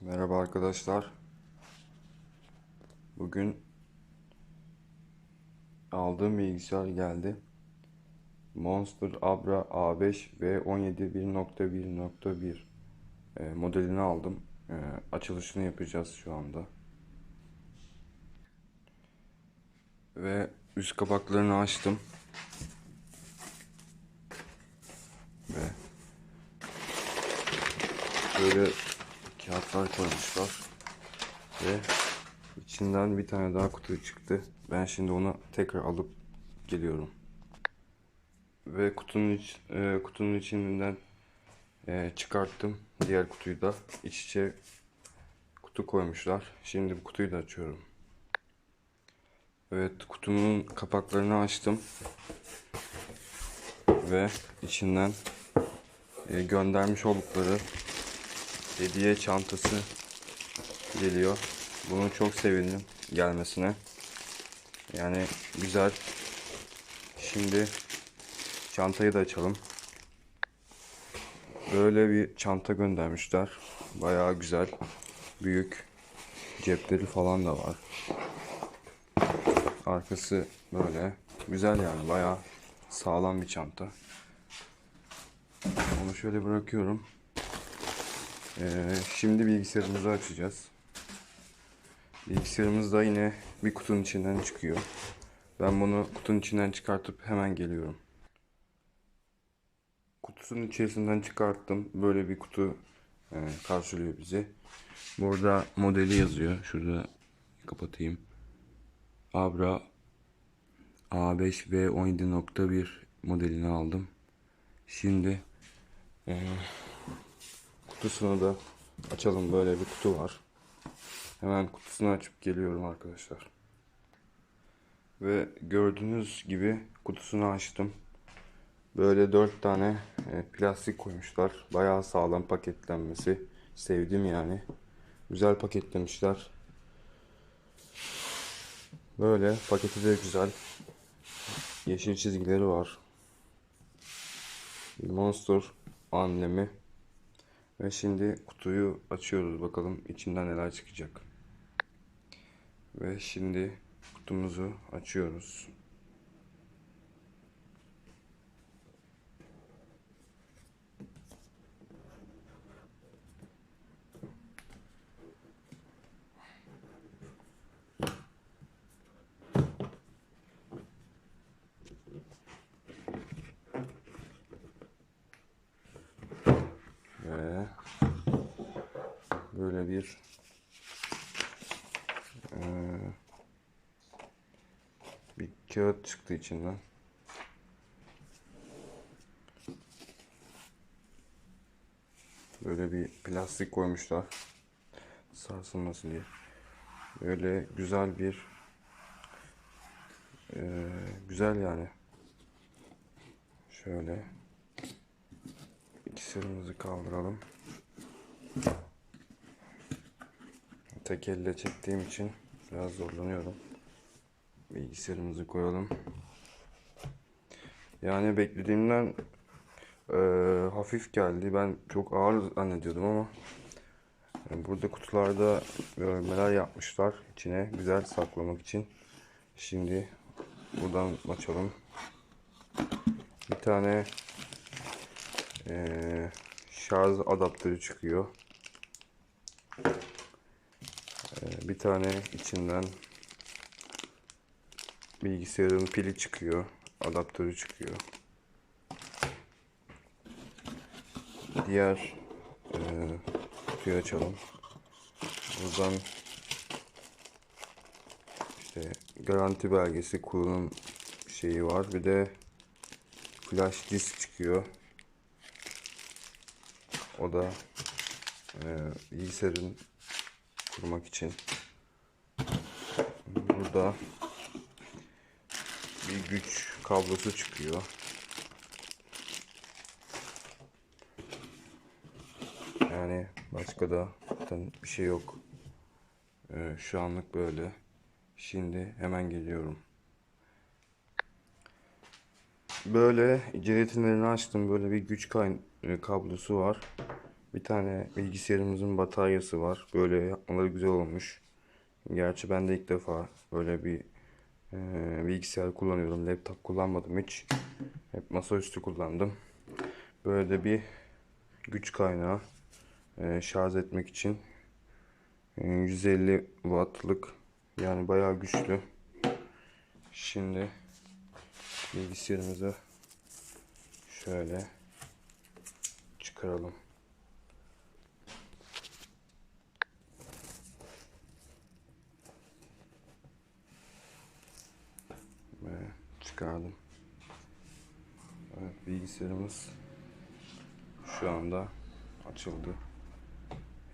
Merhaba arkadaşlar. Bugün aldığım bilgisayar geldi. Monster Abra A5 ve 17.1.1.1 e, modelini aldım. E, açılışını yapacağız şu anda. Ve üst kapaklarını açtım. Ve böyle kağıtlar koymuşlar. Ve içinden bir tane daha kutu çıktı. Ben şimdi onu tekrar alıp geliyorum. Ve kutunun iç, e, kutunun içinden e, çıkarttım diğer kutuyu da. İç içe kutu koymuşlar. Şimdi bu kutuyu da açıyorum. Evet kutumun kapaklarını açtım. Ve içinden e, göndermiş oldukları hediye çantası geliyor. Bunu çok sevindim gelmesine. Yani güzel. Şimdi çantayı da açalım. Böyle bir çanta göndermişler. Bayağı güzel. Büyük. Cepleri falan da var. Arkası böyle. Güzel yani bayağı sağlam bir çanta. Onu şöyle bırakıyorum. Ee, şimdi bilgisayarımızı açacağız. Bilgisayarımız da yine bir kutunun içinden çıkıyor. Ben bunu kutunun içinden çıkartıp hemen geliyorum. Kutusunun içerisinden çıkarttım. Böyle bir kutu e, karşılıyor bizi. Burada modeli yazıyor. Şurada kapatayım. Abra A5 v 17.1 modelini aldım. Şimdi e, kutusunu da açalım. Böyle bir kutu var. Hemen kutusunu açıp geliyorum arkadaşlar. Ve gördüğünüz gibi kutusunu açtım. Böyle dört tane e, plastik koymuşlar. Bayağı sağlam paketlenmesi. Sevdim yani. Güzel paketlemişler. Böyle paketi de güzel. Yeşil çizgileri var. Monster amblemi. Ve şimdi kutuyu açıyoruz bakalım içinden neler çıkacak. Ve şimdi kutumuzu açıyoruz. Böyle bir eee, bir kağıt çıktı içinden. Böyle bir plastik koymuşlar. Sarsılmasın diye. Böyle güzel bir eee, güzel yani. Şöyle İkisimizi kaldıralım. Tek elle çektiğim için biraz zorlanıyorum. Bilgisayarımızı koyalım. Yani beklediğimden eee, hafif geldi. Ben çok ağır zannediyordum ama yani burada kutularda bölmeler yapmışlar içine güzel saklamak için. Şimdi buradan açalım. Bir tane ee, şarj adaptörü çıkıyor. Ee, bir tane içinden bilgisayarın pili çıkıyor. Adaptörü çıkıyor. Diğer e, kutuyu açalım. Buradan işte garanti belgesi kullanım şeyi var. Bir de flash disk çıkıyor. O da e, bilgisayarın kurmak için. Burada bir güç kablosu çıkıyor. Yani başka da bir şey yok. E, şu anlık böyle. Şimdi hemen geliyorum. Böyle jelatinlerini açtım. Böyle bir güç e, kablosu var. Bir tane bilgisayarımızın bataryası var. Böyle yapmaları güzel olmuş. Gerçi ben de ilk defa böyle bir e, bilgisayar kullanıyorum. Laptop kullanmadım hiç. Hep masaüstü kullandım. Böyle de bir güç kaynağı e, şarj etmek için e, 150 wattlık yani bayağı güçlü. Şimdi bilgisayarımızı şöyle çıkaralım. Ve çıkardım. Evet bilgisayarımız şu anda açıldı.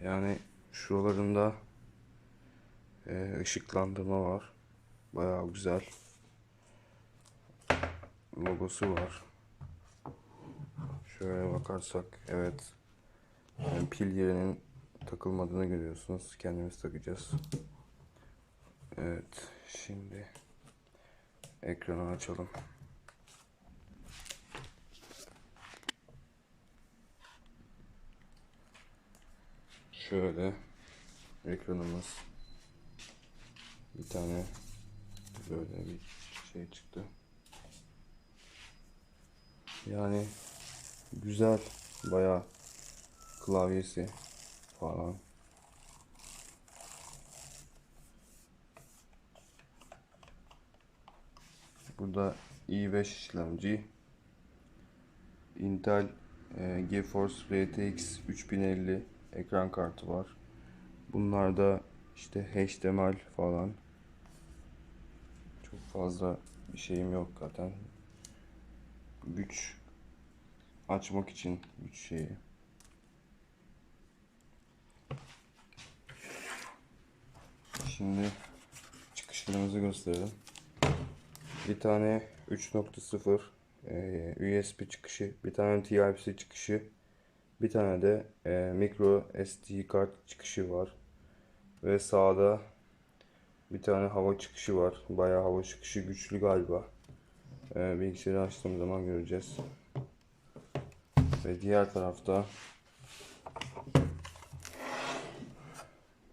Yani şuralarında e, ışıklandırma var. Bayağı güzel. Logosu var. Şöyle bakarsak evet yani pil yerinin takılmadığını görüyorsunuz. Kendimiz takacağız. Evet şimdi ekranı açalım. Şöyle ekranımız bir tane böyle bir şey çıktı. Yani güzel bayağı klavyesi falan. Burada i5 işlemci Intel e, GeForce RTX 3050 ekran kartı var. Bunlarda işte HDMI falan çok fazla bir şeyim yok zaten. Güç açmak için güç şeyi. Şimdi çıkışlarımızı gösterelim. Bir tane 3.0 e, USB çıkışı, bir tane Type-C çıkışı, bir tane de e, micro SD kart çıkışı var. Ve sağda bir tane hava çıkışı var. Bayağı hava çıkışı güçlü galiba. E, bilgisayarı açtığım zaman göreceğiz. Ve diğer tarafta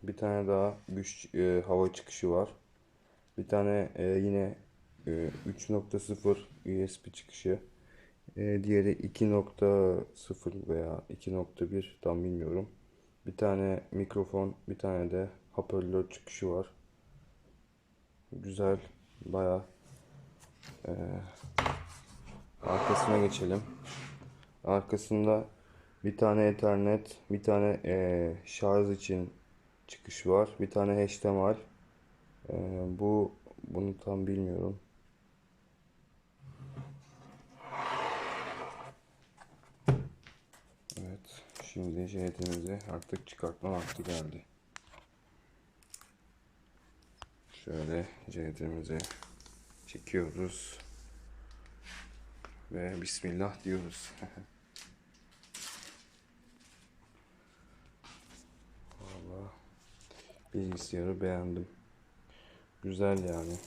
bir tane daha güç e, hava çıkışı var. Bir tane e, yine 3.0 USB çıkışı. E, diğeri 2.0 veya 2.1 tam bilmiyorum. Bir tane mikrofon, bir tane de hoparlör çıkışı var. Güzel, baya e, arkasına geçelim. Arkasında bir tane Ethernet, bir tane e, şarj için çıkış var, bir tane HDMI. Bu bunu tam bilmiyorum. Evet, şimdi jeneratörümüzü artık çıkartma vakti geldi. Şöyle jeneratörümüzü çekiyoruz. Ve Bismillah diyoruz. Vallahi bilgisayarı beğendim. Güzel yani.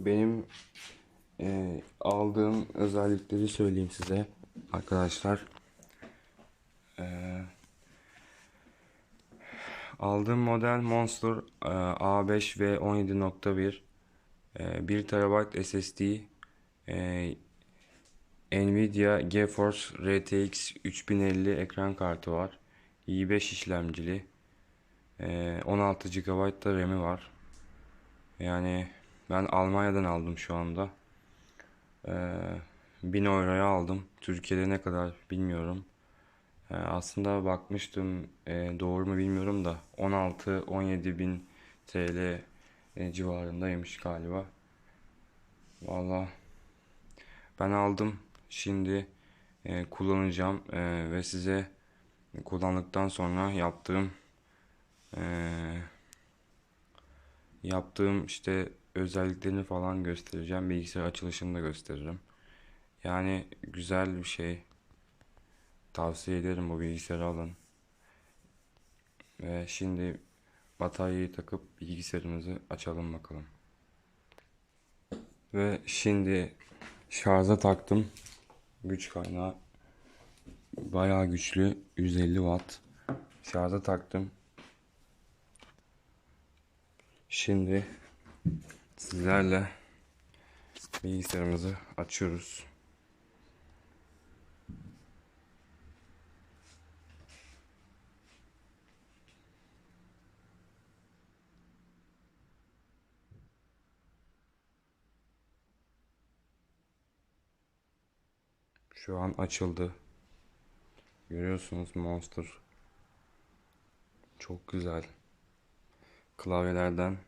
Benim e, aldığım özellikleri söyleyeyim size arkadaşlar. E, aldığım model Monster e, A5 ve 17.1 e, 1 TB SSD e, Nvidia GeForce RTX 3050 ekran kartı var. i5 işlemcili. E, 16 GB da RAM'i var. Yani ben Almanya'dan aldım şu anda. Ee, 1000 euroya aldım. Türkiye'de ne kadar bilmiyorum. Ee, aslında bakmıştım e, doğru mu bilmiyorum da 16-17 bin TL e, civarındaymış galiba. Valla ben aldım. Şimdi e, kullanacağım ve size kullandıktan sonra yaptığım yaptığım işte özelliklerini falan göstereceğim. Bilgisayar açılışını da gösteririm. Yani güzel bir şey. Tavsiye ederim bu bilgisayarı alın. Ve şimdi bataryayı takıp bilgisayarımızı açalım bakalım. Ve şimdi Şarja taktım. Güç kaynağı bayağı güçlü. 150 watt. Şarja taktım. Şimdi sizlerle bilgisayarımızı açıyoruz. Şu an açıldı. Görüyorsunuz Monster. Çok güzel. Klavyelerden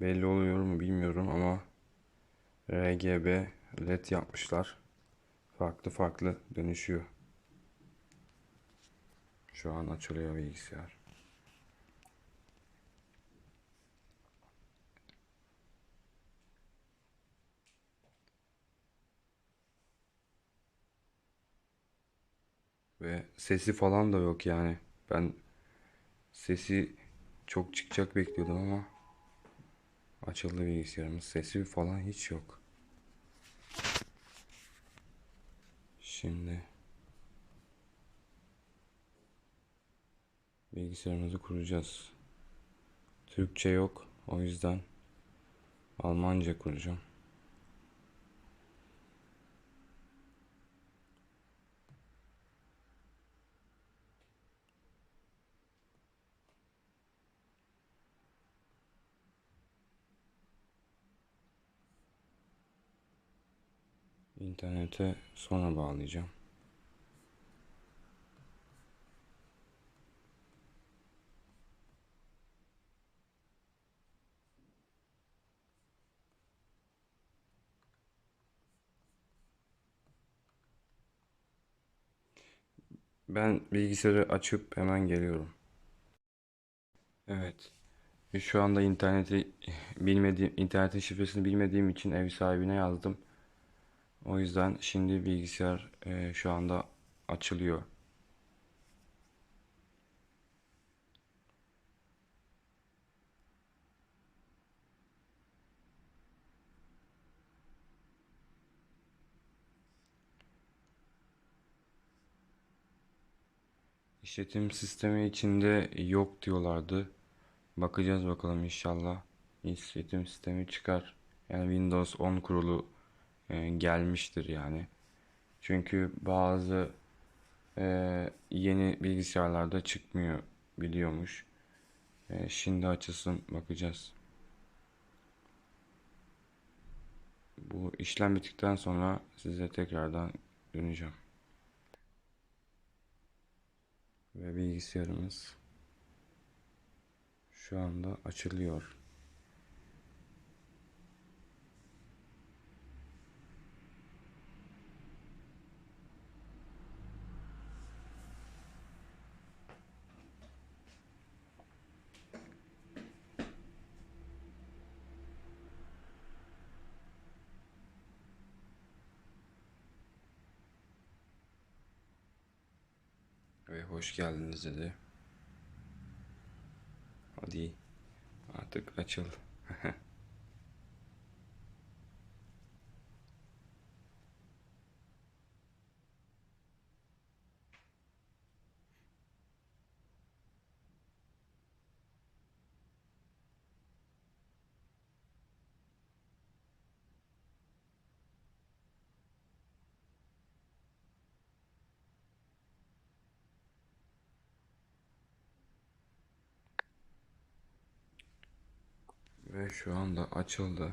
belli oluyor mu bilmiyorum ama RGB LED yapmışlar. Farklı farklı dönüşüyor. Şu an açılıyor bilgisayar. Ve sesi falan da yok yani. Ben sesi çok çıkacak bekliyordum ama açıldı bilgisayarımız. Sesi falan hiç yok. Şimdi bilgisayarımızı kuracağız. Türkçe yok. O yüzden Almanca kuracağım. İnternete sonra bağlayacağım. Ben bilgisayarı açıp hemen geliyorum. Evet. Ve Şu anda interneti bilmediğim, internetin şifresini bilmediğim için ev sahibine yazdım. O yüzden şimdi bilgisayar e, şu anda açılıyor. İşletim sistemi içinde yok diyorlardı. Bakacağız bakalım inşallah. İşletim sistemi çıkar. Yani Windows 10 kurulu e, gelmiştir yani. Çünkü bazı e, yeni bilgisayarlarda çıkmıyor biliyormuş. E, şimdi açılsın bakacağız. Bu işlem bittikten sonra size tekrardan döneceğim. Ve bilgisayarımız şu anda açılıyor. Ve hoş geldiniz dedi. Hadi artık açıl. Ve şu anda açıldı.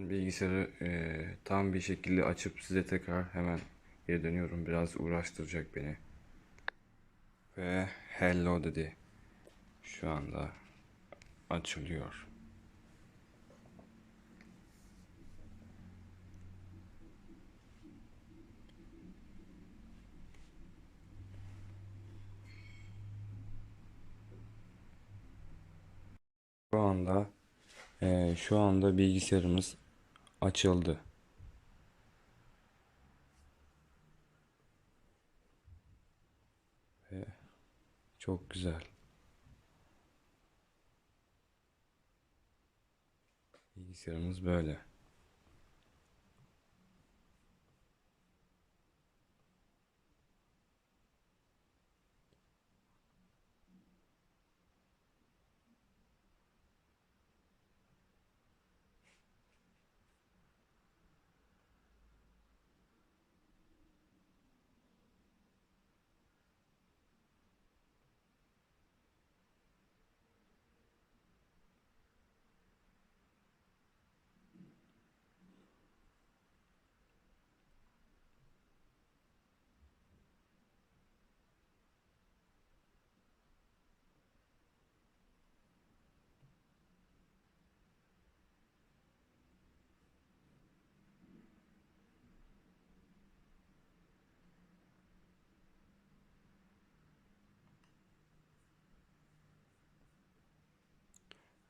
Ben bilgisayarı eee, tam bir şekilde açıp size tekrar hemen geri dönüyorum. Biraz uğraştıracak beni. Ve hello dedi. Şu anda açılıyor. Şu anda eee, şu anda bilgisayarımız açıldı. Ve çok güzel. Bilgisayarımız böyle.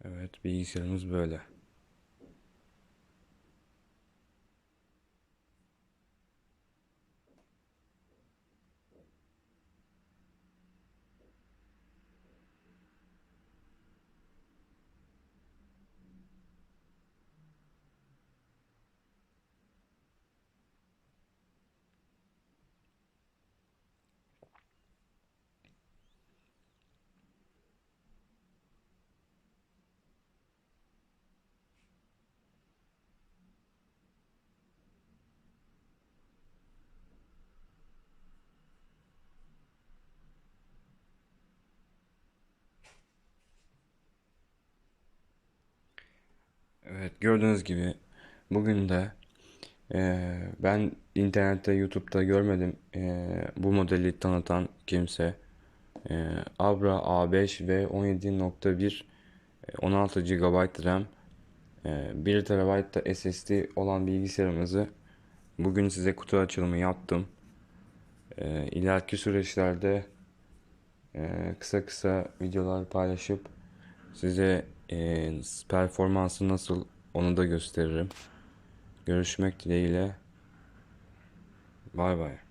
Evet, bilgisayarımız böyle. Evet, gördüğünüz gibi bugün de eee, ben internette, YouTube'da görmedim eee, bu modeli tanıtan kimse. Eee, Abra A5 ve 17.1 e, 16 GB RAM eee 1 TB da SSD olan bilgisayarımızı bugün size kutu açılımı yaptım. Eee ileriki süreçlerde eee, kısa kısa videolar paylaşıp size performansı nasıl onu da gösteririm. Görüşmek dileğiyle. Bay bay.